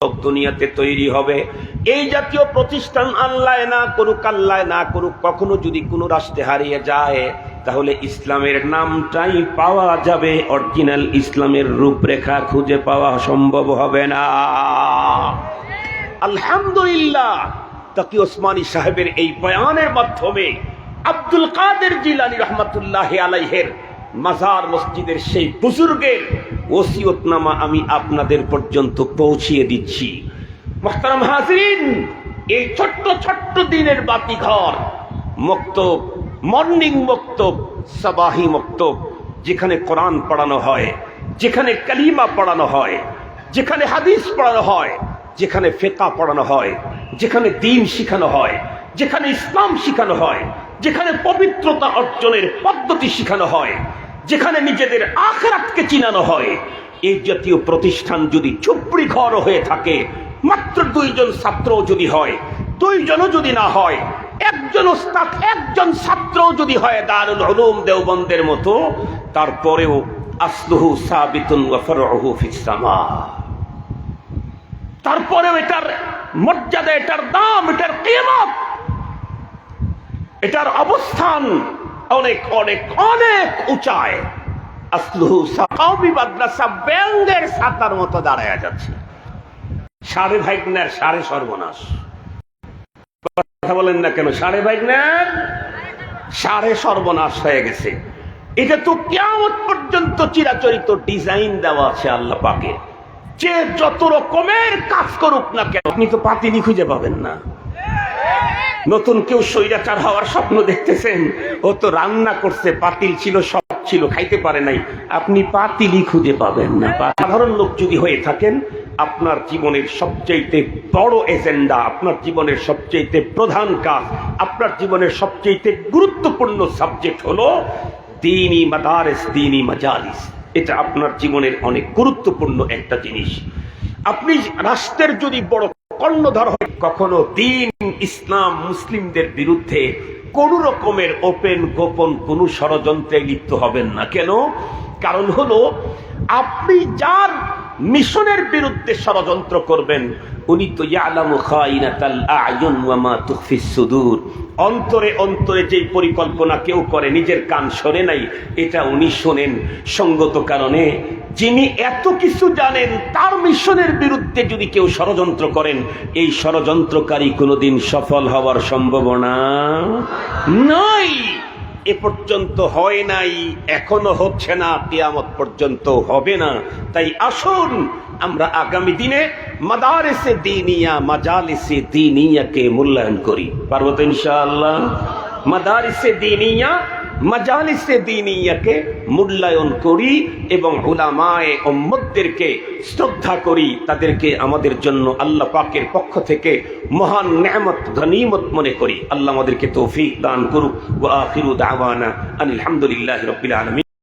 দুনিয়াতে তৈরি হবে। এই জাতীয় প্রতিষ্ঠান আল্লাহ না করুক আল্লাহ না করুক, কখনো যদি কোনো রাষ্ট্রে হারিয়ে যায়, তাহলে ইসলামের নামটাই পাওয়া যাবে। অরিজিনাল ইসলামের রূপরেখা খুঁজে পাওয়া সম্ভব হবে না। আলহামদুলিল্লাহ, তাকি ওসমানী সাহেবের এই বয়ানের মাধ্যমে আব্দুল কাদের জিলানি রহমতুল্লাহ আলাইহের মাজার মসজিদের সেই বুজুর্গের ওসিয়তনামা আমি আপনাদের পর্যন্ত পৌঁছিয়ে দিচ্ছি। মোহতারাম হাজরিন, এই ছোট্ট ছোট্ট দিনের বাতি ঘর, মক্তব, মর্নিং মক্তব, সাবাহি মক্তব, যেখানে কোরআন পড়ানো হয়, যেখানে কালিমা পড়ানো হয়, যেখানে হাদিস পড়ানো হয়, যেখানে ফেকা পড়ানো হয়, যেখানে দিন শিখানো হয়, যেখানে ইসলাম শিখানো হয়, যেখানে পবিত্রতা অর্জনের পদ্ধতি শিখানো হয় যেখানে নিজেদের আখরাতকে চিনানো হয়। এই জাতীয় প্রতিষ্ঠান যদি চুপড়ি ঘর হয়ে থাকে, মাত্র দুইজন ছাত্র যদি হয়, দুইজনও যদি না হয়, একজন ওস্তাদ, একজন ছাত্র যদি হয় দারুল উলুম দেওবন্দের মতো, তারপরেও আসলুহু সাবিতুন ওয়া ফারউহু সামা। তারপরেও এটার মর্যাদা, এটার দাম, এটার কিয়ামত, এটার অবস্থান অনেক অনেক অনেক উঁচায়। সাতার মতো দাঁড়ায় যাচ্ছে। সাড়ে ভাইগনার সাড়ে সর্বনাশ। কথা বলেন না কেন, সাড়ে ভাইগনার সাড়ে সর্বনাশ হয়ে গেছে। এটা তো কেমন পর্যন্ত চিরাচরিত ডিজাইন দেওয়া আছে আল্লাহ পাকে যে যত রকমের কাজ করুক না কেন, আপনি তো পাতিনি খুঁজে পাবেন না। নতুন কেউ স্বৈরাচার হওয়ার স্বপ্ন দেখতেছেন। ও তো রান্না করছে পাতিল ছিল, সব ছিল, খাইতে পারে নাই। আপনি পাতিলই খুঁজে পাবেন না। সাধারণ লোক যদি হয়ে থাকেন, আপনার জীবনের সবচেয়ে বড় এজেন্ডা, আপনার জীবনের সবচেয়ে প্রধান কাজ, আপনার জীবনের সবচেয়ে গুরুত্বপূর্ণ সাবজেক্ট হলো দিনই মাদারেস দিনই মাজালিস। এটা আপনার জীবনের অনেক গুরুত্বপূর্ণ একটা জিনিস। আপনি রাষ্ট্রের যদি বড় কর্ণধর হয় কখনো দিন ইসলাম মুসলিমদের বিরুদ্ধে কোন রকমের ওপেন, গোপন কোন ষড়যন্ত্রে লিপ্ত হবেন না। কেন? কারণ হলো, আপনি যার মিশনের বিরুদ্ধে ষড়যন্ত্র করবেন উনি তো অন্তরে অন্তরে যেই পরিকল্পনা কেউ করে, নিজের কান শোনে নাই, এটা উনি শোনেন। সঙ্গত কারণে যিনি এত কিছু জানেন, তার মিশনের বিরুদ্ধে যদি কেউ ষড়যন্ত্র করেন, এই ষড়যন্ত্রকারী কোনোদিন সফল হওয়ার সম্ভাবনা নাই। এ পর্যন্ত হয় নাই, এখনও হচ্ছে না, কেয়ামত পর্যন্ত হবে না। তাই আসুন, আমরা আগামী দিনে মাদারেসে দিনিয়া, মাজালিসে দিনিয়াকে মূল্যায়ন করি। পার্বত ইনশাআল্লাহ? মাদারিসে দিনিয়া মাজালিসে দিনিয়াকে মূল্যায়ন করি এবং উলামায়ে উম্মতদেরকে শ্রদ্ধা করি, তাদেরকে আমাদের জন্য আল্লাহ পাকের পক্ষ থেকে মহান নেহমত গনিমত মনে করি। আল্লাহ আমাদেরকে তৌফিক দান করুক। ও আখিরু দাওয়ানা আলহামদুলিল্লাহ রবিল আলামিন।